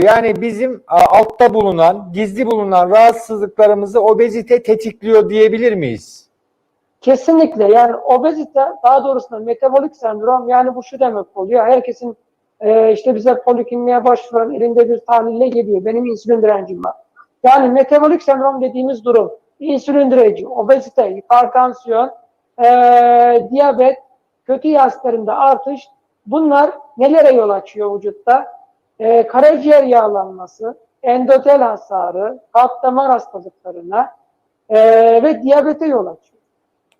Yani bizim altta bulunan, gizli bulunan rahatsızlıklarımızı obezite tetikliyor diyebilir miyiz? Kesinlikle yani obezite daha doğrusu metabolik sendrom yani bu şu demek oluyor. Herkesin e, işte bize polikliniğe başvuran elinde bir tahlille geliyor. Benim insülin direncim var. Yani metabolik sendrom dediğimiz durum insülin direnci, obezite, hipertansiyon, e, diyabet, kötü yaslarında artış bunlar nelere yol açıyor vücutta? E, karaciğer yağlanması, endotel hasarı, kalp damar hastalıklarına e, ve diyabete yol açıyor.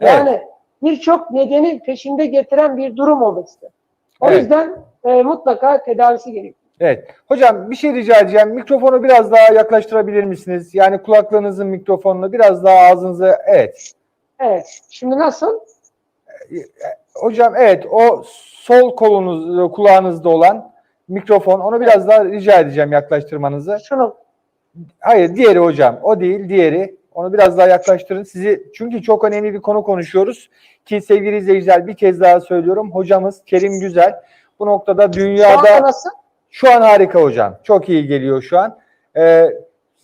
Yani birçok nedeni peşinde getiren bir durum obezite. O Evet. yüzden e, mutlaka tedavisi gerekiyor. Evet. Hocam bir şey rica edeceğim. Mikrofonu biraz daha yaklaştırabilir misiniz? Yani kulaklığınızın mikrofonunu biraz daha ağzınıza. Evet. Evet. Şimdi nasıl? Hocam evet o sol kolunuz kulağınızda olan mikrofon onu biraz daha rica edeceğim yaklaştırmanızı. Şunu Hayır diğeri hocam. O değil diğeri. Onu biraz daha yaklaştırın. Sizi çünkü çok önemli bir konu konuşuyoruz. Ki sevgili izleyiciler bir kez daha söylüyorum. Hocamız Kerim Güzel. Bu noktada şu anda dünyada nasıl? şu an harika hocam. Çok iyi geliyor şu an. Ee,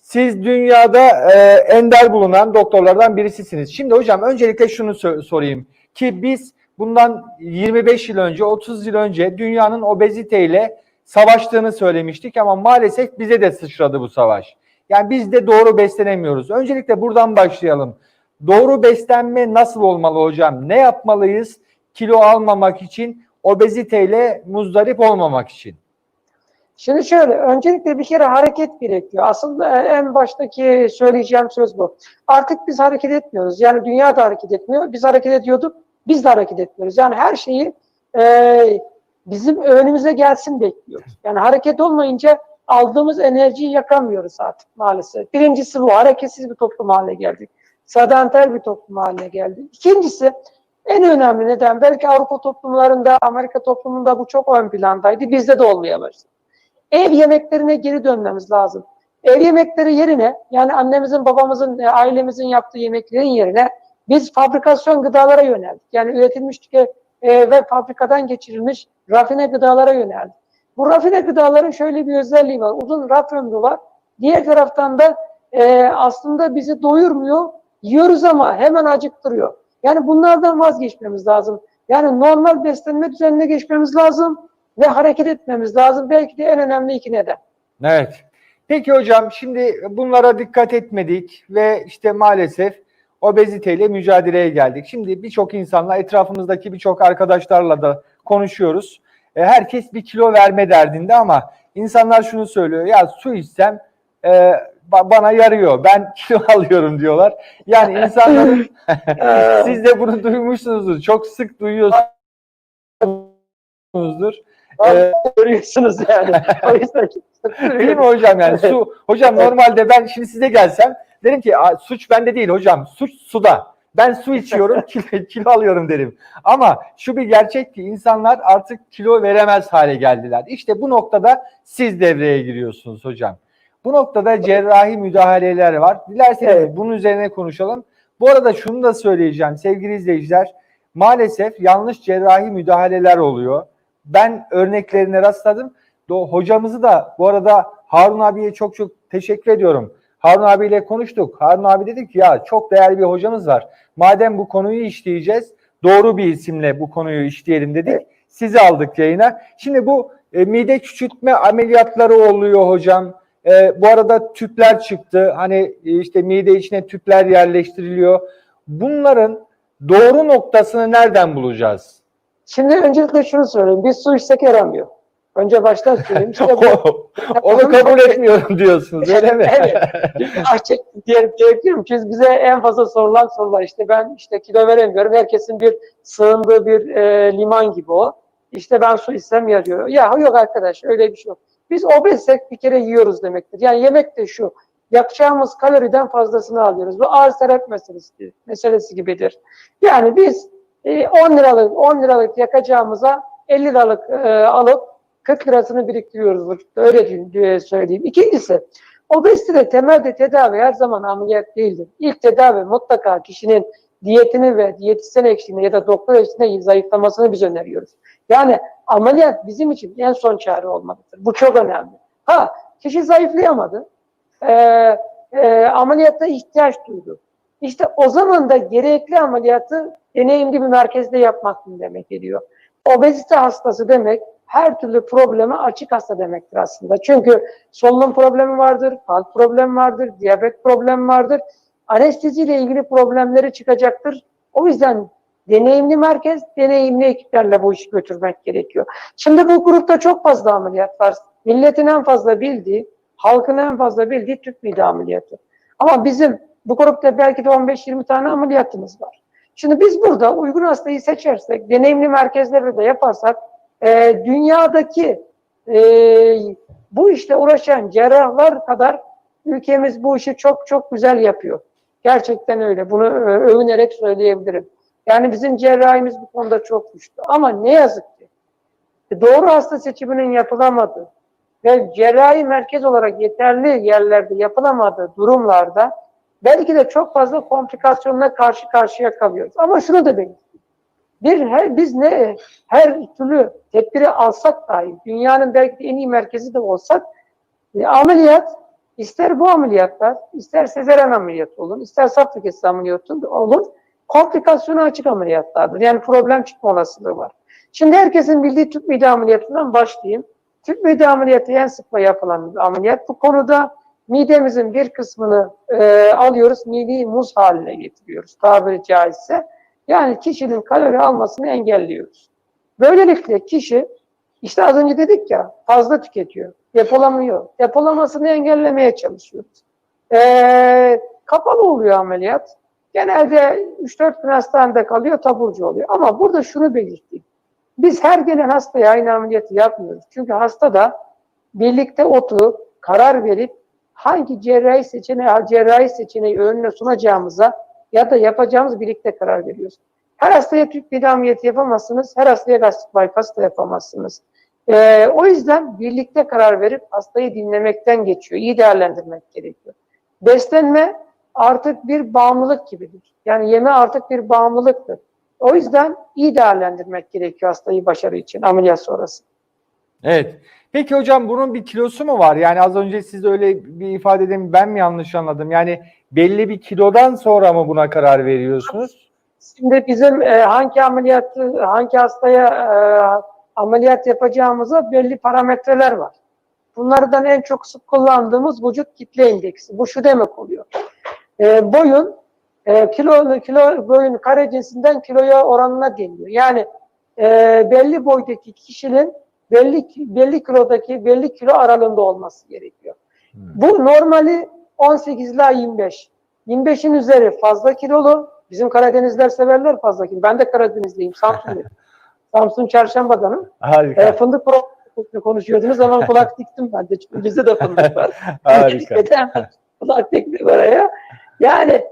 siz dünyada e, ender bulunan doktorlardan birisisiniz. Şimdi hocam öncelikle şunu sor- sorayım. Ki biz bundan 25 yıl önce, 30 yıl önce dünyanın obeziteyle savaştığını söylemiştik ama maalesef bize de sıçradı bu savaş. Yani biz de doğru beslenemiyoruz. Öncelikle buradan başlayalım. Doğru beslenme nasıl olmalı hocam? Ne yapmalıyız kilo almamak için, obeziteyle muzdarip olmamak için? Şimdi şöyle, öncelikle bir kere hareket gerekiyor. Aslında en baştaki söyleyeceğim söz bu. Artık biz hareket etmiyoruz. Yani dünya da hareket etmiyor. Biz hareket ediyorduk, biz de hareket etmiyoruz. Yani her şeyi e, bizim önümüze gelsin bekliyoruz. Yani hareket olmayınca aldığımız enerjiyi yakamıyoruz artık maalesef. Birincisi bu, hareketsiz bir toplum haline geldik. Sedanter bir toplum haline geldik. İkincisi, en önemli neden belki Avrupa toplumlarında, Amerika toplumunda bu çok ön plandaydı. Bizde de olmaya başladı ev yemeklerine geri dönmemiz lazım. Ev yemekleri yerine yani annemizin, babamızın, e, ailemizin yaptığı yemeklerin yerine biz fabrikasyon gıdalara yöneldik. Yani üretilmiş tüke, e, ve fabrikadan geçirilmiş rafine gıdalara yöneldik. Bu rafine gıdaların şöyle bir özelliği var. Uzun raf ömrü var. Diğer taraftan da e, aslında bizi doyurmuyor. Yiyoruz ama hemen acıktırıyor. Yani bunlardan vazgeçmemiz lazım. Yani normal beslenme düzenine geçmemiz lazım ve hareket etmemiz lazım. Belki de en önemli iki neden. Evet. Peki hocam şimdi bunlara dikkat etmedik ve işte maalesef obeziteyle mücadeleye geldik. Şimdi birçok insanla etrafımızdaki birçok arkadaşlarla da konuşuyoruz. E, herkes bir kilo verme derdinde ama insanlar şunu söylüyor. Ya su içsem e, ba- bana yarıyor. Ben kilo alıyorum diyorlar. Yani insanların siz de bunu duymuşsunuzdur. Çok sık duyuyorsunuzdur. Ee, Görüyorsunuz yani. o yüzden Değil mi hocam yani su hocam normalde ben şimdi size gelsem derim ki "Aa, suç bende değil hocam suç suda. Ben su içiyorum kilo, kilo alıyorum derim. Ama şu bir gerçek ki insanlar artık kilo veremez hale geldiler. İşte bu noktada siz devreye giriyorsunuz hocam. Bu noktada cerrahi müdahaleler var. Dilerseniz Evet. bunun üzerine konuşalım. Bu arada şunu da söyleyeceğim sevgili izleyiciler. Maalesef yanlış cerrahi müdahaleler oluyor. Ben örneklerine rastladım. Do- hocamızı da bu arada Harun abiye çok çok teşekkür ediyorum. Harun abiyle konuştuk. Harun abi dedi ki ya çok değerli bir hocamız var. Madem bu konuyu işleyeceğiz doğru bir isimle bu konuyu işleyelim dedik. Sizi aldık yayına. Şimdi bu e, mide küçültme ameliyatları oluyor hocam. E, bu arada tüpler çıktı. Hani e, işte mide içine tüpler yerleştiriliyor. Bunların doğru noktasını nereden bulacağız? Şimdi öncelikle şunu söyleyeyim. Biz su içsek yaramıyor. Önce baştan söyleyeyim. İşte bu- Onu kabul etmiyorum diyorsunuz öyle mi? evet. Ah, diyelim gerekiyorum. Çünkü bize en fazla sorulan sorular işte ben işte kilo veremiyorum. Herkesin bir sığındığı bir e, liman gibi o. İşte ben su içsem yarıyor. Ya yok arkadaş öyle bir şey yok. Biz obezsek bir kere yiyoruz demektir. Yani yemek de şu. Yakacağımız kaloriden fazlasını alıyoruz. Bu arz talep meselesi, meselesi gibidir. Yani biz e, 10 liralık 10 liralık yakacağımıza 50 liralık e, alıp 40 lirasını biriktiriyoruz. Öyle diye söyleyeyim. İkincisi obezite temelde tedavi her zaman ameliyat değildir. İlk tedavi mutlaka kişinin diyetini ve diyetisyen eşliğinde ya da doktor eşliğinde zayıflamasını biz öneriyoruz. Yani ameliyat bizim için en son çare olmalıdır. Bu çok önemli. Ha kişi zayıflayamadı. E, e, ameliyatta ihtiyaç duydu. İşte o zaman da gerekli ameliyatı deneyimli bir merkezde yapmak demek ediyor. Obezite hastası demek her türlü probleme açık hasta demektir aslında. Çünkü solunum problemi vardır, kalp problemi vardır, diyabet problemi vardır. Anesteziyle ilgili problemleri çıkacaktır. O yüzden deneyimli merkez, deneyimli ekiplerle bu işi götürmek gerekiyor. Şimdi bu grupta çok fazla ameliyat var. Milletin en fazla bildiği, halkın en fazla bildiği tüp mide ameliyatı. Ama bizim bu grupta belki de 15-20 tane ameliyatımız var. Şimdi biz burada uygun hastayı seçersek, deneyimli merkezleri de yaparsak, e, dünyadaki e, bu işte uğraşan cerrahlar kadar ülkemiz bu işi çok çok güzel yapıyor. Gerçekten öyle. Bunu e, övünerek söyleyebilirim. Yani bizim cerrahimiz bu konuda çok güçlü. Ama ne yazık ki e, doğru hasta seçiminin yapılamadığı ve cerrahi merkez olarak yeterli yerlerde yapılamadığı durumlarda belki de çok fazla komplikasyonla karşı karşıya kalıyoruz. Ama şunu da belirteyim. Bir, her, biz ne her türlü tedbiri alsak dahi, dünyanın belki de en iyi merkezi de olsak, e, ameliyat, ister bu ameliyatlar, ister sezeren ameliyat olun, ister safra kesesi ameliyatı olun, komplikasyona açık ameliyatlardır. Yani problem çıkma olasılığı var. Şimdi herkesin bildiği tüp mide ameliyatından başlayayım. Tüp mide ameliyatı en sıkla yapılan bir ameliyat. Bu konuda midemizin bir kısmını e, alıyoruz, mideyi muz haline getiriyoruz tabiri caizse. Yani kişinin kalori almasını engelliyoruz. Böylelikle kişi işte az önce dedik ya fazla tüketiyor, depolamıyor. Depolamasını engellemeye çalışıyoruz. Ee, kapalı oluyor ameliyat. Genelde 3-4 gün hastanede kalıyor, taburcu oluyor. Ama burada şunu belirteyim. Biz her gelen hastaya aynı ameliyatı yapmıyoruz. Çünkü hasta da birlikte oturup karar verip hangi cerrahi seçeneği, cerrahi seçeneği önüne sunacağımıza ya da yapacağımız birlikte karar veriyoruz. Her hastaya tüp mide ameliyatı yapamazsınız, her hastaya gastrik bypass da yapamazsınız. Ee, o yüzden birlikte karar verip hastayı dinlemekten geçiyor, iyi değerlendirmek gerekiyor. Beslenme artık bir bağımlılık gibidir. Yani yeme artık bir bağımlılıktır. O yüzden iyi değerlendirmek gerekiyor hastayı başarı için ameliyat sonrası. Evet. Peki hocam bunun bir kilosu mu var? Yani az önce siz öyle bir ifade edin ben mi yanlış anladım? Yani belli bir kilodan sonra mı buna karar veriyorsunuz? Şimdi bizim e, hangi ameliyatı, hangi hastaya e, ameliyat yapacağımıza belli parametreler var. Bunlardan en çok sık kullandığımız vücut kitle indeksi. Bu şu demek oluyor. E, boyun e, kilo kilo boyun kare cinsinden kiloya oranına deniliyor. Yani e, belli boydaki kişinin belli belli kilodaki belli kilo aralığında olması gerekiyor. Hmm. Bu normali 18 ila 25. 25'in üzeri fazla kilolu. Bizim Karadenizler severler fazla kilo. Ben de Karadenizliyim. Samsunluyum. Samsun Çarşamba'danım. Harika. E, fındık pro- konuşuyordunuz zaman kulak diktim ben de. Çünkü bizde de fındık var. Harika. Kulak diktim oraya? Yani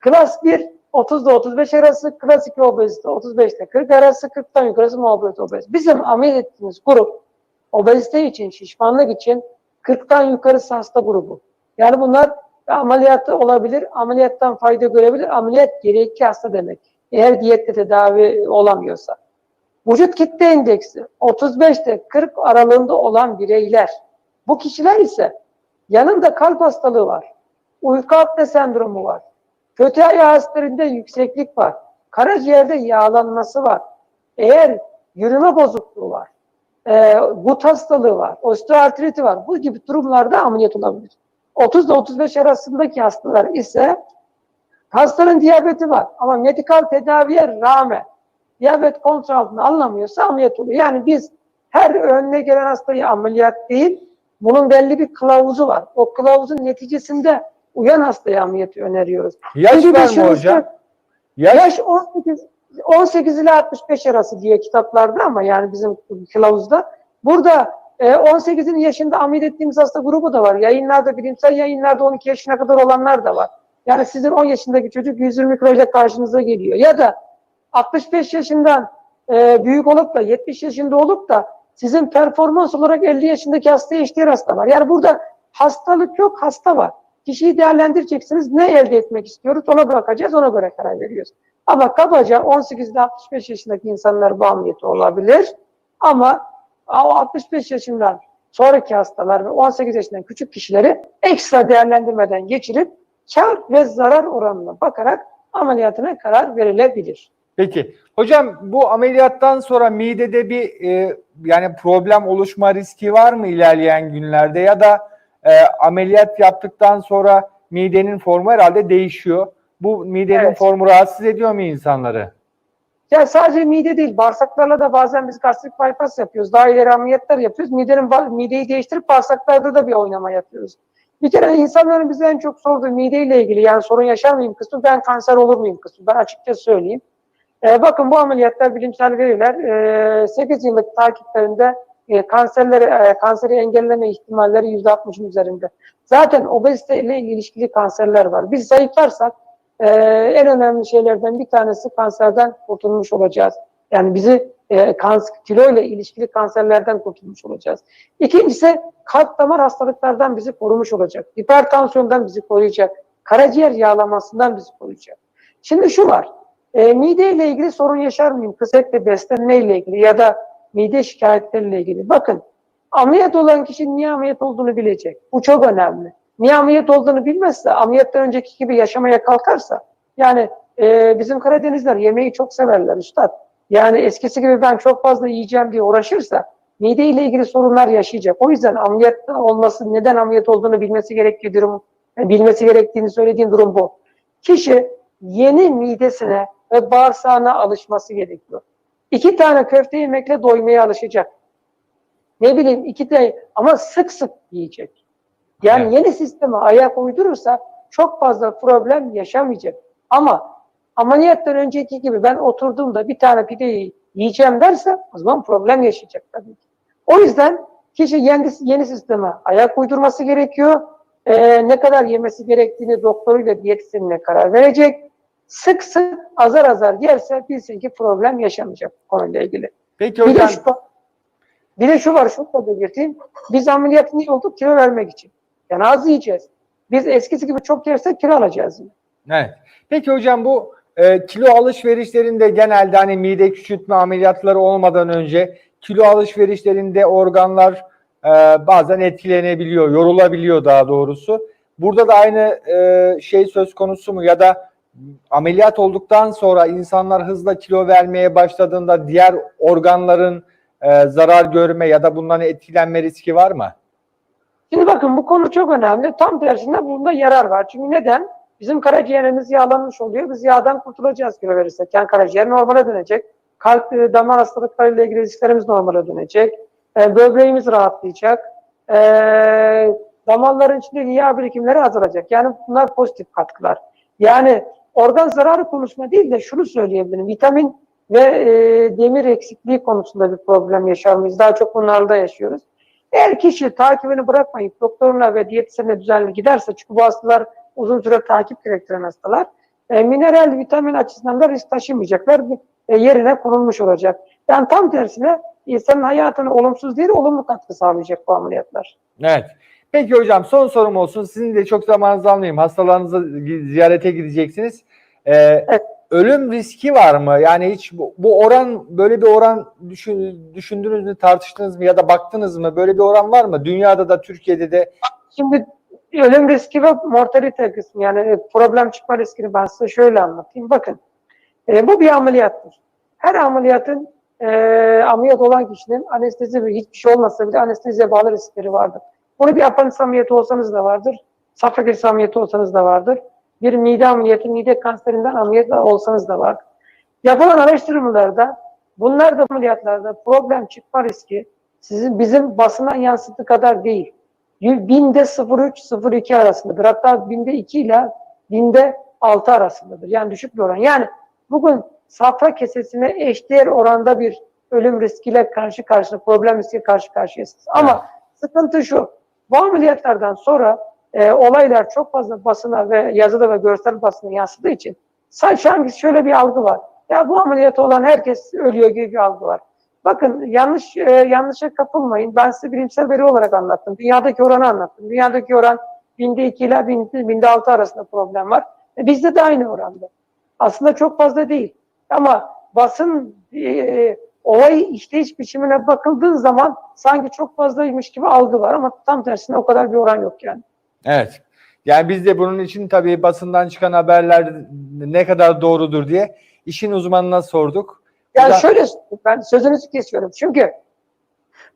klas 1 30 ile 35 arası, klas 2 obezite 35 ile 40 arası, 40'tan yukarısı muhabbet obez. Bizim ameliyat ettiğimiz grup obezite için, şişmanlık için 40'tan yukarısı hasta grubu. Yani bunlar ameliyatı olabilir, ameliyattan fayda görebilir, ameliyat gerekli hasta demek. Eğer diyette tedavi olamıyorsa. Vücut kitle indeksi 35 ile 40 aralığında olan bireyler. Bu kişiler ise yanında kalp hastalığı var, uyku apne sendromu var, kötü ayağı hastalığında yükseklik var, karaciğerde yağlanması var, eğer yürüme bozukluğu var, e, gut hastalığı var, osteoartriti var. Bu gibi durumlarda ameliyat olabilir. 30 ile 35 arasındaki hastalar ise hastanın diyabeti var ama medikal tedaviye rağmen diyabet kontrol altına alınamıyorsa ameliyat oluyor. Yani biz her önüne gelen hastayı ameliyat değil, bunun belli bir kılavuzu var. O kılavuzun neticesinde uyan hastaya ameliyatı öneriyoruz. Yaş Şimdi var mı hocam? Yaş, Yaş 18, 18 ile 65 arası diye kitaplarda ama yani bizim kılavuzda. Burada e, 18'in yaşında ameliyat ettiğimiz hasta grubu da var. Yayınlarda, bilimsel yayınlarda 12 yaşına kadar olanlar da var. Yani sizin 10 yaşındaki çocuk 120 kiloyla karşınıza geliyor. Ya da 65 yaşından e, büyük olup da 70 yaşında olup da sizin performans olarak 50 yaşındaki hastaya eşdeğer hasta var. Yani burada hastalık yok, hasta var. Kişiyi değerlendireceksiniz. Ne elde etmek istiyoruz ona bakacağız, ona göre karar veriyoruz. Ama kabaca 18 ile 65 yaşındaki insanlar ameliyatı olabilir. Ama o 65 yaşından sonraki hastalar ve 18 yaşından küçük kişileri ekstra değerlendirmeden geçirip kar ve zarar oranına bakarak ameliyatına karar verilebilir. Peki. Hocam bu ameliyattan sonra midede bir e, yani problem oluşma riski var mı ilerleyen günlerde ya da e, ameliyat yaptıktan sonra midenin formu herhalde değişiyor. Bu midenin Evet. formu rahatsız ediyor mu insanları? Ya sadece mide değil, bağırsaklarla da bazen biz gastrik bypass yapıyoruz. Daha ileri ameliyatlar yapıyoruz. Midenin mideyi değiştirip bağırsaklarda da bir oynama yapıyoruz. Bir kere insanların bize en çok sorduğu mideyle ilgili yani sorun yaşar mıyım kısmı ben kanser olur muyum kısmı. Ben açıkça söyleyeyim. Ee, bakın bu ameliyatlar bilimsel veriler e, 8 yıllık takiplerinde e, kanserleri, e, kanseri engelleme ihtimalleri %60'ın üzerinde. Zaten obezite ile ilişkili kanserler var. Biz zayıflarsak e, en önemli şeylerden bir tanesi kanserden kurtulmuş olacağız. Yani bizi e, kans, kilo ile ilişkili kanserlerden kurtulmuş olacağız. İkincisi kalp damar hastalıklardan bizi korumuş olacak. Hipertansiyondan bizi koruyacak. Karaciğer yağlamasından bizi koruyacak. Şimdi şu var. E, mide ile ilgili sorun yaşar mıyım? Kısıtlı beslenme ile ilgili ya da mide şikayetleriyle ilgili. Bakın ameliyat olan kişi niye ameliyat olduğunu bilecek. Bu çok önemli. Niye ameliyat olduğunu bilmezse, ameliyattan önceki gibi yaşamaya kalkarsa, yani e, bizim Karadenizler yemeği çok severler üstad. Yani eskisi gibi ben çok fazla yiyeceğim diye uğraşırsa, mide ile ilgili sorunlar yaşayacak. O yüzden ameliyat olması, neden ameliyat olduğunu bilmesi gerektiği durum, bilmesi gerektiğini söylediğim durum bu. Kişi yeni midesine ve bağırsağına alışması gerekiyor. İki tane köfte yemekle doymaya alışacak. Ne bileyim iki de ama sık sık yiyecek. Yani Evet. yeni sisteme ayak uydurursa çok fazla problem yaşamayacak. Ama ameliyattan önceki gibi ben oturduğumda bir tane pideyi yiyeceğim derse o zaman problem yaşayacak tabii ki. O yüzden kişi yeni, yeni sisteme ayak uydurması gerekiyor. Ee, ne kadar yemesi gerektiğini doktoruyla diyetisyenine karar verecek. Sık sık azar azar yerse bilsin ki problem yaşamayacak konuyla ilgili. Peki Bir de, hocam şu, bir de şu var, şunu da belirteyim. Biz ameliyat niye olduk? Kilo vermek için. Yani az yiyeceğiz. Biz eskisi gibi çok yersek kilo alacağız. Evet. Peki hocam bu e, kilo alışverişlerinde genelde hani mide küçültme ameliyatları olmadan önce kilo alışverişlerinde organlar e, bazen etkilenebiliyor, yorulabiliyor daha doğrusu. Burada da aynı e, şey söz konusu mu ya da ameliyat olduktan sonra insanlar hızla kilo vermeye başladığında diğer organların e, zarar görme ya da bundan etkilenme riski var mı? Şimdi bakın bu konu çok önemli. Tam tersinde bunda yarar var. Çünkü neden? Bizim karaciğerimiz yağlanmış oluyor. Biz yağdan kurtulacağız kilo verirsek. Yani karaciğer normale dönecek. Kalp e, damar hastalıklarıyla ilgili risklerimiz normale dönecek. E, böbreğimiz rahatlayacak. E, damarların içindeki yağ birikimleri azalacak. Yani bunlar pozitif katkılar. Yani organ zararı konusunda değil de şunu söyleyebilirim. Vitamin ve e, demir eksikliği konusunda bir problem yaşar mıyız? Daha çok bunlarda yaşıyoruz. Eğer kişi takibini bırakmayıp doktoruna ve diyetisyenine düzenli giderse çünkü bu hastalar uzun süre takip gerektiren hastalar e, mineral vitamin açısından da risk taşımayacaklar. E, yerine konulmuş olacak. Yani tam tersine insanın hayatına olumsuz değil olumlu katkı sağlayacak bu ameliyatlar. Evet. Peki hocam son sorum olsun. Sizin de çok zamanınızı almayayım. Hastalarınızı ziyarete gideceksiniz. Ee, Ölüm riski var mı? Yani hiç bu, bu oran böyle bir oran düşün, düşündünüz mü, tartıştınız mı ya da baktınız mı? Böyle bir oran var mı? Dünyada da Türkiye'de de Şimdi ölüm riski ve mortalite kısmı yani problem çıkma riskini ben size şöyle anlatayım. Bakın e, bu bir ameliyattır. Her ameliyatın e, ameliyat olan kişinin anestezi hiçbir şey olmasa bile anesteziye bağlı riskleri vardır. Bunu bir apandis ameliyatı olsanız da vardır. Safra ameliyatı olsanız da vardır. Bir mide ameliyatı, mide kanserinden ameliyat olsanız da vardır. Yapılan araştırmalarda bunlar da ameliyatlarda problem çıkma riski sizin bizim basına yansıttığı kadar değil. Binde 0,3-0,2 arasındadır. Hatta binde 2 ile binde 6 arasındadır. Yani düşük bir oran. Yani bugün safra kesesine eşdeğer oranda bir ölüm riskiyle karşı karşıya, problem riskiyle karşı karşıyasınız. Ama sıkıntı şu, bu ameliyatlardan sonra e, olaylar çok fazla basına ve yazıda ve görsel basına yansıdığı için sanki şöyle bir algı var. Ya bu ameliyatı olan herkes ölüyor gibi bir algı var. Bakın yanlış e, yanlışa kapılmayın. Ben size bilimsel veri olarak anlattım. Dünyadaki oranı anlattım. Dünyadaki oran binde 2 ile binde, binde 6 arasında problem var. E, bizde de aynı oranda. Aslında çok fazla değil. Ama basın e, olayı işleyiş biçimine bakıldığı zaman sanki çok fazlaymış gibi algı var ama tam tersine o kadar bir oran yok yani. Evet. Yani biz de bunun için tabii basından çıkan haberler ne kadar doğrudur diye işin uzmanına sorduk. Yani Güzel. şöyle ben sözünüzü kesiyorum. Çünkü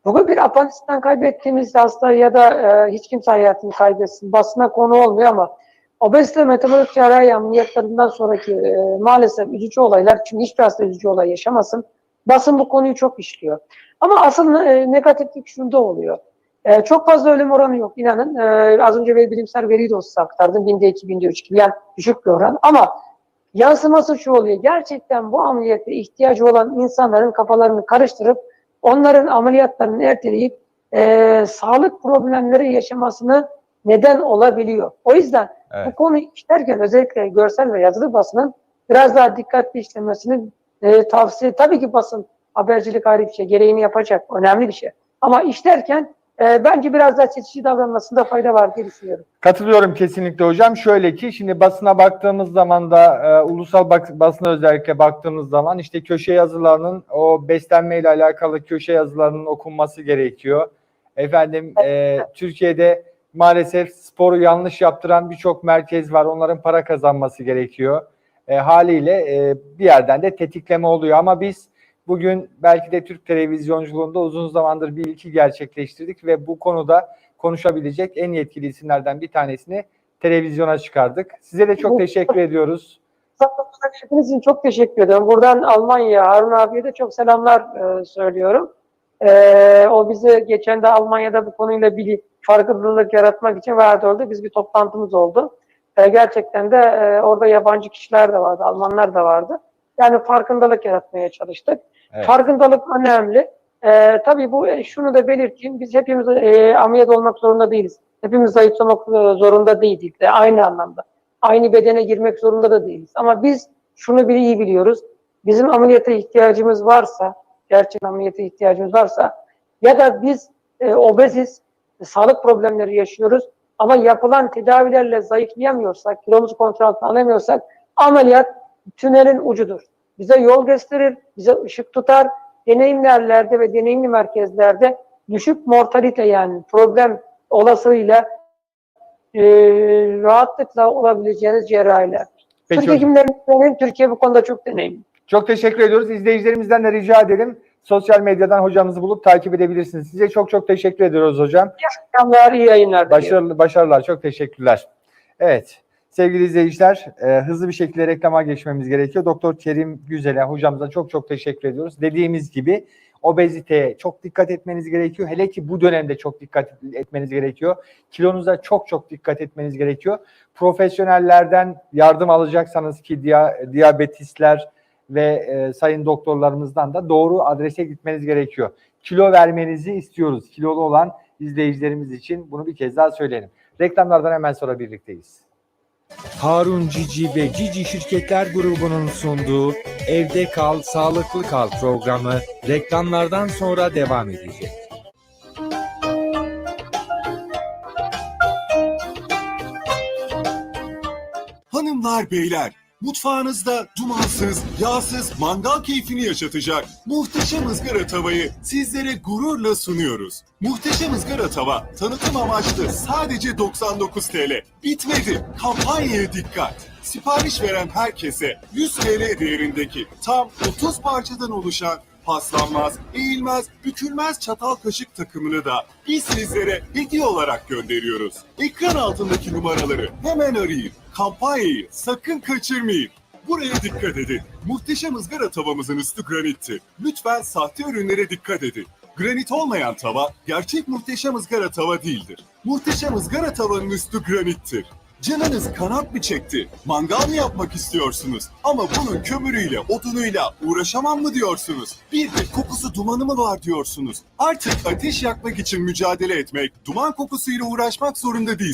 bugün bir apandisit kaybettiğimiz hasta ya da e, hiç kimse hayatını kaybetsin basına konu olmuyor ama obezite metabolik cerrahi ameliyatlarından sonraki e, maalesef üzücü olaylar çünkü hiçbir hasta üzücü olay yaşamasın. Basın bu konuyu çok işliyor. Ama asıl e, negatiflik şunda oluyor. E, çok fazla ölüm oranı yok inanın. E, az önce bir bilimsel veriyi de size aktardım. Binde iki, binde üç gibi yani düşük bir oran. Ama yansıması şu oluyor. Gerçekten bu ameliyata ihtiyacı olan insanların kafalarını karıştırıp onların ameliyatlarını erteleyip e, sağlık problemleri yaşamasını neden olabiliyor. O yüzden Evet. bu konuyu işlerken özellikle görsel ve yazılı basının biraz daha dikkatli işlemesini e, tavsiye. Tabii ki basın habercilik ayrı bir şey. Gereğini yapacak. Önemli bir şey. Ama işlerken e, bence biraz daha seçici davranmasında fayda var diye düşünüyorum. Katılıyorum kesinlikle hocam. Şöyle ki şimdi basına baktığımız zaman da e, ulusal bak- basına özellikle baktığımız zaman işte köşe yazılarının o beslenmeyle alakalı köşe yazılarının okunması gerekiyor. Efendim e, Türkiye'de maalesef sporu yanlış yaptıran birçok merkez var. Onların para kazanması gerekiyor. E, haliyle e, bir yerden de tetikleme oluyor ama biz bugün belki de Türk televizyonculuğunda uzun zamandır bir ilki gerçekleştirdik ve bu konuda konuşabilecek en yetkili isimlerden bir tanesini televizyona çıkardık. Size de çok teşekkür ediyoruz. Hepiniz için çok teşekkür ederim. Buradan Almanya, Harun abiye de çok selamlar e, söylüyorum. E, o bize geçen de Almanya'da bu konuyla bir farkındalık yaratmak için vardı orada. Biz bir toplantımız oldu. E, gerçekten de e, orada yabancı kişiler de vardı, Almanlar da vardı. Yani farkındalık yaratmaya çalıştık. Evet. Farkındalık önemli. E, tabii bu e, şunu da belirteyim. Biz hepimiz e, ameliyat olmak zorunda değiliz. Hepimiz zayıflamak zorunda değildik de aynı anlamda. Aynı bedene girmek zorunda da değiliz. Ama biz şunu bir iyi biliyoruz. Bizim ameliyata ihtiyacımız varsa, gerçekten ameliyata ihtiyacımız varsa ya da biz e, obeziz, e, sağlık problemleri yaşıyoruz ama yapılan tedavilerle zayıflayamıyorsak, kilomuzu kontrol altına alamıyorsak ameliyat tünelin ucudur. Bize yol gösterir, bize ışık tutar. Deneyimlerlerde ve deneyimli merkezlerde düşük mortalite yani problem olasılığıyla e, rahatlıkla olabileceğiniz cerrahiler. Peki Türk hocam. hekimlerinin Türkiye bu konuda çok deneyimli. Çok teşekkür ediyoruz. İzleyicilerimizden de rica edelim. Sosyal medyadan hocamızı bulup takip edebilirsiniz. Size çok çok teşekkür ediyoruz hocam. Selamlar, iyi yayınlar. Başarılı, başarılar. Çok teşekkürler. Evet. Sevgili izleyiciler, e, hızlı bir şekilde reklama geçmemiz gerekiyor. Doktor Kerim Güzel'e hocamıza çok çok teşekkür ediyoruz. Dediğimiz gibi obeziteye çok dikkat etmeniz gerekiyor. Hele ki bu dönemde çok dikkat etmeniz gerekiyor. Kilonuza çok çok dikkat etmeniz gerekiyor. Profesyonellerden yardım alacaksanız ki dia, diyabetistler ve e, sayın doktorlarımızdan da doğru adrese gitmeniz gerekiyor. Kilo vermenizi istiyoruz. Kilolu olan izleyicilerimiz için bunu bir kez daha söyleyelim. Reklamlardan hemen sonra birlikteyiz. Harun Cici ve Cici Şirketler grubunun sunduğu Evde Kal Sağlıklı Kal programı reklamlardan sonra devam edecek. Hanımlar beyler, mutfağınızda dumansız, yağsız mangal keyfini yaşatacak muhteşem ızgara tavayı sizlere gururla sunuyoruz. Muhteşem ızgara tava tanıtım amaçlı sadece 99 TL. Bitmedi, kampanyaya dikkat. Sipariş veren herkese 100 TL değerindeki tam 30 parçadan oluşan paslanmaz, eğilmez, bükülmez çatal kaşık takımını da biz sizlere hediye olarak gönderiyoruz. Ekran altındaki numaraları hemen arayın. Kampanyayı sakın kaçırmayın. Buraya dikkat edin. Muhteşem ızgara tavamızın üstü granitti. Lütfen sahte ürünlere dikkat edin. Granit olmayan tava gerçek muhteşem ızgara tava değildir. Muhteşem ızgara tavanın üstü granittir. Canınız kanat mı çekti? Mangal mı yapmak istiyorsunuz? Ama bunun kömürüyle, odunuyla uğraşamam mı diyorsunuz? Bir de kokusu dumanı mı var diyorsunuz? Artık ateş yakmak için mücadele etmek, duman kokusuyla uğraşmak zorunda değilsiniz.